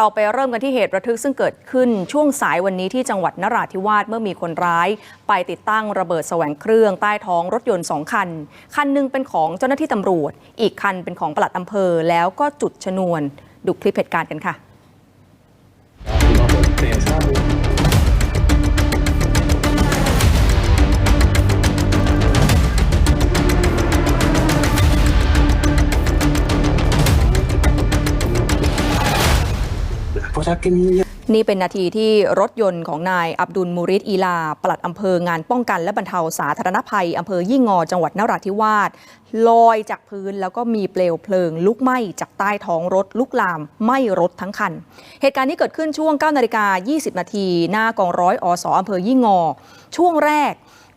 เราไปเริ่มกันที่เหตุระทึกซึ่งเกิดขึ้นช่วงสายวันนี้ที่จังหวัดนราธิวาสเมื่อมีคนร้าย ไปติดตั้งระเบิดแสวงเครื่องใต้ท้องรถยนต์สองคัน คันหนึ่งเป็นของเจ้าหน้าที่ตำรวจ อีกคันเป็นของปลัดอำเภอแล้วก็จุดชนวน ดูคลิปเหตุการณ์กันค่ะ นี่เป็นนาทีที่รถยนต์ของนายอับดุลมูริดอีลา ปลัดอำเภองานป้องกันและบรรเทาสาธารณภัยอำเภอยี่งอจังหวัดนราธิวาสลอยจากพื้นแล้วก็มีเปลวเพลิง ลุกไหม้จากใต้ท้องรถลุกลามไหม้รถทั้งคัน เหตุการณ์นี้เกิดขึ้นช่วง9นาฬิกา20 นาที หน้ากองร้อยอสอำเภอยี่งอ ช่วงแรก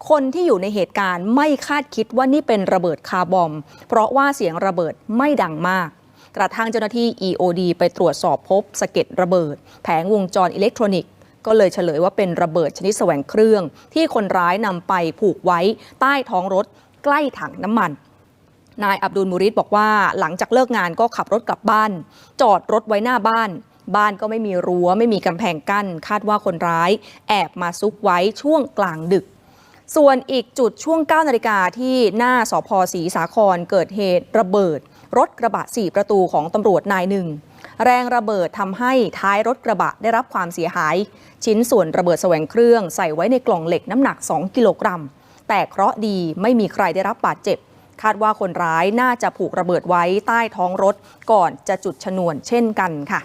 คนที่อยู่ในเหตุการณ์ไม่คาดคิดว่านี่เป็นระเบิดคาร์บอม เพราะว่าเสียงระเบิดไม่ดังมาก กระทั่งเจ้าหน้าที่ EOD ไปตรวจสอบพบสะเก็ดระเบิด แผงวงจรอิเล็กทรอนิกส์ก็เลยเฉลยว่าเป็นระเบิดชนิดแสวงเครื่อง ที่คนร้ายนำไปผูกไว้ใต้ท้องรถใกล้ถังน้ำมันนายอับดุลมูริดบอกว่าหลังจากเลิกงานก็ขับรถกลับบ้าน จอดรถไว้หน้าบ้าน บ้านก็ไม่มีรั้ว ไม่มีกำแพงกั้น คาดว่าคนร้าย แอบมาซุกไว้ช่วงกลางดึก ส่วนอีกจุดช่วง 9 นาฬิกาที่หน้าสพศรีสาครเกิดเหตุระเบิด รถกระบะ 4 ประตูของตำรวจนายหนึ่ง แรงระเบิดทำให้ท้ายรถกระบะได้รับความเสียหาย ชิ้นส่วนระเบิดแสวงเครื่องใส่ไว้ในกล่องเหล็กน้ำหนัก 2 กิโลกรัม แต่เคราะดีไม่มีใครได้รับบาดเจ็บ คาดว่าคนร้ายน่าจะผูกระเบิดไว้ใต้ท้องรถก่อนจะจุดชนวนเช่นกันค่ะ